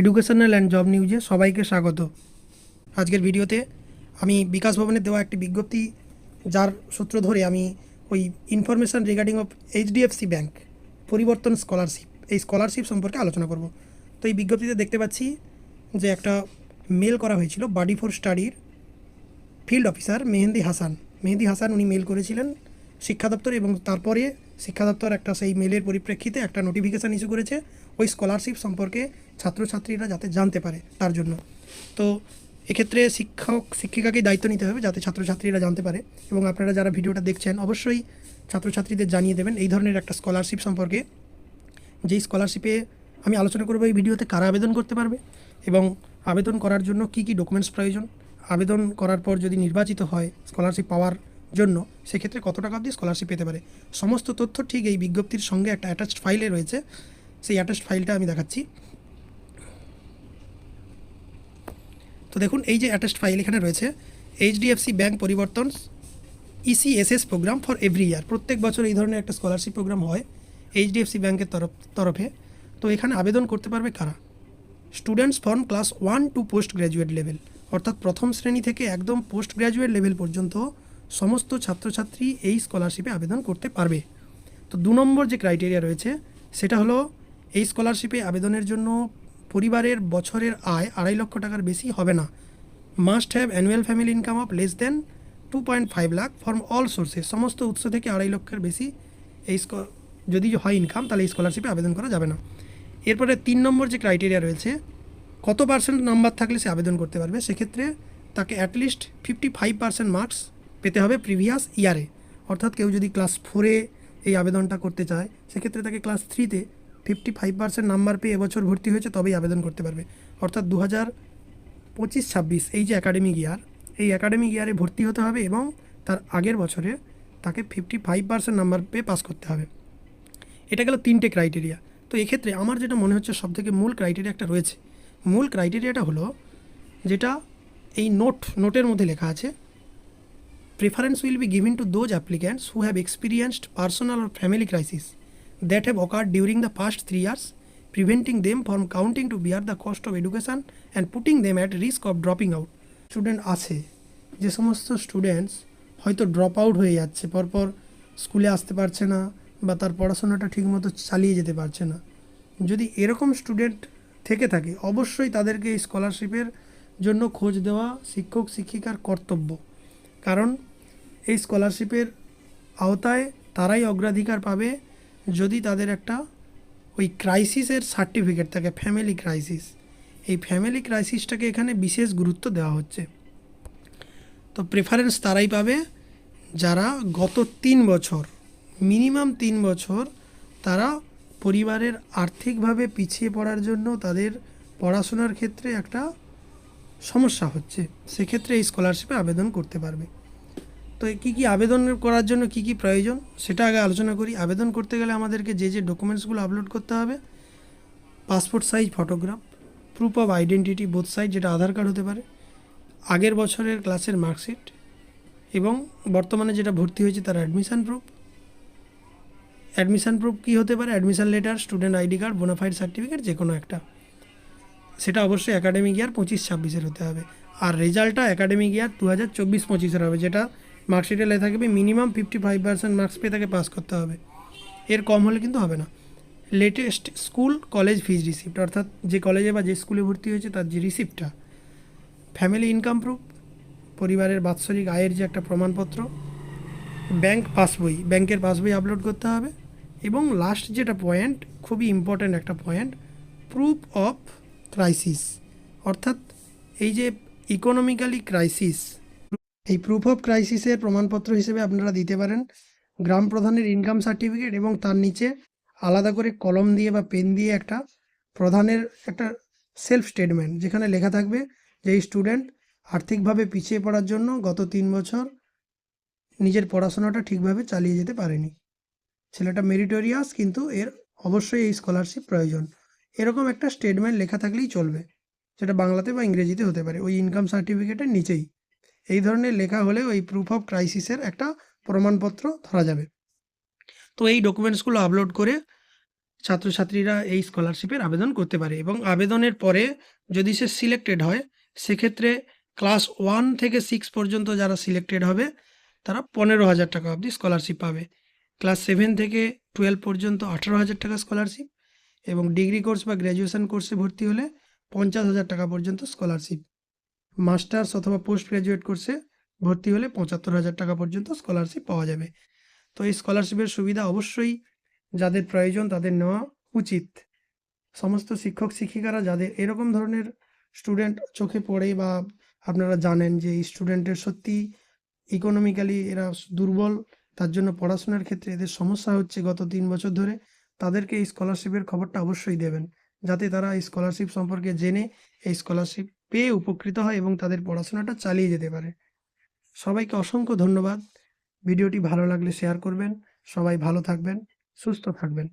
Educational and job নিউজে সবাইকে স্বাগত। আজকের ভিডিওতে আমি বিকাশ ভবনের দেওয়া একটি বিজ্ঞপ্তি, যার সূত্র ধরে আমি ওই information regarding of HDFC bank Parivartan scholarship এই স্কলারশিপ সম্পর্কে আলোচনা করব। তো এই বিজ্ঞপ্তিতে দেখতে পাচ্ছি যে একটা মেল করা হয়েছিল বাডি ফর স্টাডির ফিল্ড অফিসার মেহেন্দি হাসান। মেহেন্দি হাসান উনি মেল করেছিলেন শিক্ষা দপ্তর এবং তারপরে শিক্ষা দপ্তর একটা সেই মেলের পরিপ্রেক্ষিতে একটা নোটিফিকেশান ইস্যু করেছে। ওই স্কলারশিপ সম্পর্কে ছাত্রছাত্রীরা যাতে জানতে পারে তার জন্য। তো এক্ষেত্রে শিক্ষক, শিক্ষিকাকেই দায়িত্ব নিতে হবে যাতে ছাত্রছাত্রীরা জানতে পারে এবং আপনারা যারা ভিডিওটা দেখছেন, অবশ্যই ছাত্রছাত্রীদের জানিয়ে দেবেন এই ধরনের একটা স্কলারশিপ সম্পর্কে। যেই স্কলারশিপে আমি আলোচনা করব এই ভিডিওতে কারা আবেদন করতে পারবে এবং আবেদন করার জন্য কি কি ডকুমেন্টস প্রয়োজন। আবেদন করার পর যদি নির্বাচিত হয় স্কলারশিপ পাওয়ার জন্য, সেক্ষেত্রে কত টাকা অবধি স্কলারশিপ পেতে পারে। সমস্ত তথ্য ঠিক এই বিজ্ঞপ্তির সঙ্গে একটা অ্যাটাচড ফাইলে রয়েছে। সেই অ্যাটাস্ট ফাইলটা আমি দেখাচ্ছি। তো দেখুন, এই যে অ্যাটাস্ট ফাইল এখানে রয়েছে HDFC bank Parivartan ECSS programme for every year প্রত্যেক বছর এই ধরনের একটা স্কলারশিপ প্রোগ্রাম হয় এইচডিএফসি ব্যাংকের তরফ, তরফে। তো এখানে আবেদন করতে পারবে কারা? Students from class one two post graduate level অর্থাৎ প্রথম শ্রেণি থেকে একদম পোস্ট গ্র্যাজুয়েট লেভেল পর্যন্ত সমস্ত ছাত্রছাত্রী এই স্কলারশিপে আবেদন করতে পারবে। তো দু নম্বর যে ক্রাইটেরিয়া রয়েছে, সেটা হলো এই স্কলারশিপে আবেদনের জন্য পরিবারের বছরের আয় আড়াই লক্ষ টাকার বেশি হবে না। Must have annual family income of less than two point five lakh from all sources সমস্ত উৎস থেকে আড়াই লক্ষের বেশি এই যদি হয় ইনকাম তাহলে এই স্কলারশিপে আবেদন করা যাবে না। এরপরে তিন নম্বর যে ক্রাইটেরিয়া রয়েছে, কত পার্সেন্ট নাম্বার থাকলে সে আবেদন করতে পারবে? সেক্ষেত্রে তাকে at least fifty five percent marks পেতে হবে প্রিভিয়াস ইয়ারে অর্থাৎ কেউ যদি ক্লাস ফোরে এই আবেদনটা করতে চায়, সেক্ষেত্রে তাকে ক্লাস থ্রিতে ফিফটি ফাইভ পার্সেন্ট নাম্বার পেয়ে এবছর ভর্তি হয়েছে, তবেই আবেদন করতে পারবে। অর্থাৎ দু হাজার পঁচিশ ছাব্বিশ এই যে একাডেমিক ইয়ার এই একাডেমিক ইয়ারে ভর্তি হতে হবে এবং তার আগের বছরে তাকে ফিফটি ফাইভ পার্সেন্ট নাম্বার পেয়ে পাস করতে হবে। এটা গেল তিনটে ক্রাইটেরিয়া তো এক্ষেত্রে আমার যেটা মনে হচ্ছে সবথেকে মূল ক্রাইটেরিয়া একটা রয়েছে। মূল ক্রাইটেরিয়াটা হলো যেটা এই নোট নোটের মধ্যে লেখা আছে preference will be given to those applicants who have experienced personal or family crisis. That have occurred during the past three years, preventing them from counting to bear the cost of education and putting them at risk of dropping out. Student আছে। যে সমস্ত students হয়তো drop out হয়ে যাচ্ছে। পরপর স্কুলে আসতে পারছে না বা তার পড়াশোনাটা ঠিকমতো চালিয়ে যেতে পারছে না। যদি এরকম স্টুডেন্ট থেকে থাকে অবশ্যই তাদেরকে এই স্কলারশিপের জন্য খোঁজ দেওয়া শিক্ষক শিক্ষিকার কর্তব্য। কারণ এই স্কলারশিপের আওতায় তারাই অগ্রাধিকার পাবে যদি তাদের একটা ওই ক্রাইসিসের সার্টিফিকেট থাকে ফ্যামিলি ক্রাইসিস এই ফ্যামিলি ক্রাইসিসটাকে এখানে বিশেষ গুরুত্ব দেওয়া হচ্ছে। তো প্রেফারেন্স তারাই পাবে যারা গত তিন বছর মিনিমাম তিন বছর তারা পরিবারের আর্থিকভাবে পিছিয়ে পড়ার জন্য তাদের পড়াশোনার ক্ষেত্রে একটা সমস্যা হচ্ছে। সেক্ষেত্রে এই স্কলারশিপে আবেদন করতে পারবে। তো কী কী আবেদন করার জন্য কী কী প্রয়োজন? সেটা আগে আলোচনা করি। আবেদন করতে গেলে আমাদেরকে যে যে ডকুমেন্টসগুলো আপলোড করতে হবে passport size photograph proof of identity both size যেটা আধার কার্ড হতে পারে, আগের বছরের ক্লাসের মার্কশিট এবং বর্তমানে যেটা ভর্তি হয়েছে তার অ্যাডমিশান প্রুফ অ্যাডমিশান প্রুফ কী হতে পারে? Admission letter student ID card bonafide certificate যে কোনো একটা। সেটা অবশ্যই একাডেমিক ইয়ার পঁচিশ ছাব্বিশের হতে হবে। আর রেজাল্টটা একাডেমিক ইয়ার দু হাজার চব্বিশ পঁচিশের হবে, যেটা মার্কশিটে লেখা থাকবে minimum fifty five percent marks পেয়ে তাকে পাস করতে হবে। এর কম হলে কিন্তু হবে না। Latest school college fees receipt অর্থাৎ যে কলেজে বা যে স্কুলে ভর্তি হয়েছে তার যে রিসিপ্টটা ফ্যামিলি ইনকাম প্রুফ পরিবারের বাৎসরিক আয়ের যে একটা প্রমাণপত্র। ব্যাংক পাসবই ব্যাংকের পাসবই আপলোড করতে হবে। এবং লাস্ট যেটা পয়েন্ট খুবই ইম্পর্ট্যান্ট একটা পয়েন্ট প্রুফ অফ ক্রাইসিস অর্থাৎ এই যে ইকোনমিক্যালি ক্রাইসিস এই প্রুফ অফ ক্রাইসিসের প্রমাণপত্র হিসেবে আপনারা দিতে পারেন। গ্রাম প্রধানের ইনকাম সার্টিফিকেট এবং তার নিচে আলাদা করে কলম দিয়ে বা পেন দিয়ে একটা প্রধানের একটা সেলফ স্টেটমেন্ট যেখানে লেখা থাকবে যে এই স্টুডেন্ট আর্থিকভাবে পিছিয়ে পড়ার জন্য গত তিন বছর নিজের পড়াশোনাটা ঠিকভাবে চালিয়ে যেতে পারেনি। ছেলেটা মেরিটোরিয়াস কিন্তু এর অবশ্যই এই স্কলারশিপ প্রয়োজন। এরকম একটা স্টেটমেন্ট লেখা থাকলেই চলবে। সেটা বাংলাতে বা ইংরেজিতে হতে পারে। ওই ইনকাম সার্টিফিকেটের নিচেই। এই ধরনের লেখা হলে ওই প্রুফ অফ ক্রাইসিসের একটা প্রমাণপত্র ধরা যাবে। তো এই ডকুমেন্টসগুলো আপলোড করে ছাত্রছাত্রীরা এই স্কলারশিপের আবেদন করতে পারে এবং আবেদনের পরে যদি সে সিলেক্টেড হয়, সেক্ষেত্রে ক্লাস ওয়ান থেকে সিক্স পর্যন্ত যারা সিলেক্টেড হবে, তারা পনেরো হাজার টাকা অবধি স্কলারশিপ পাবে। ক্লাস সেভেন থেকে টুয়েলভ পর্যন্ত আঠারো হাজার টাকা স্কলারশিপ এবং ডিগ্রি কোর্স বা গ্র্যাজুয়েশন কোর্সে ভর্তি হলে পঞ্চাশ হাজার টাকা পর্যন্ত স্কলারশিপ মাস্টার্স অথবা পোস্ট গ্র্যাজুয়েট কোর্সে ভর্তি হলে পঁচাত্তর হাজার টাকা পর্যন্ত স্কলারশিপ পাওয়া যাবে। তো এই স্কলারশিপের সুবিধা অবশ্যই যাদের প্রয়োজন তাদের নেওয়া উচিত। সমস্ত শিক্ষক শিক্ষিকারা যাদের এরকম ধরনের স্টুডেন্ট চোখে পড়ে বা আপনারা জানেন যে এই স্টুডেন্টের সত্যি ইকোনমিক্যালি এরা দুর্বল, তার জন্য পড়াশোনার ক্ষেত্রে এদের সমস্যা হচ্ছে গত তিন বছর ধরে, তাদেরকে এই স্কলারশিপের খবরটা অবশ্যই দেবেন। যাতে তারা এই স্কলারশিপ সম্পর্কে জেনে, এই স্কলারশিপ পেয়ে উপকৃত হয় এবং তাদের পড়াশোনাটা চালিয়ে যেতে পারে। সবাইকে অসংখ্য ধন্যবাদ। ভিডিওটি ভালো লাগলে শেয়ার করবেন। সবাই ভালো থাকবেন, সুস্থ থাকবেন।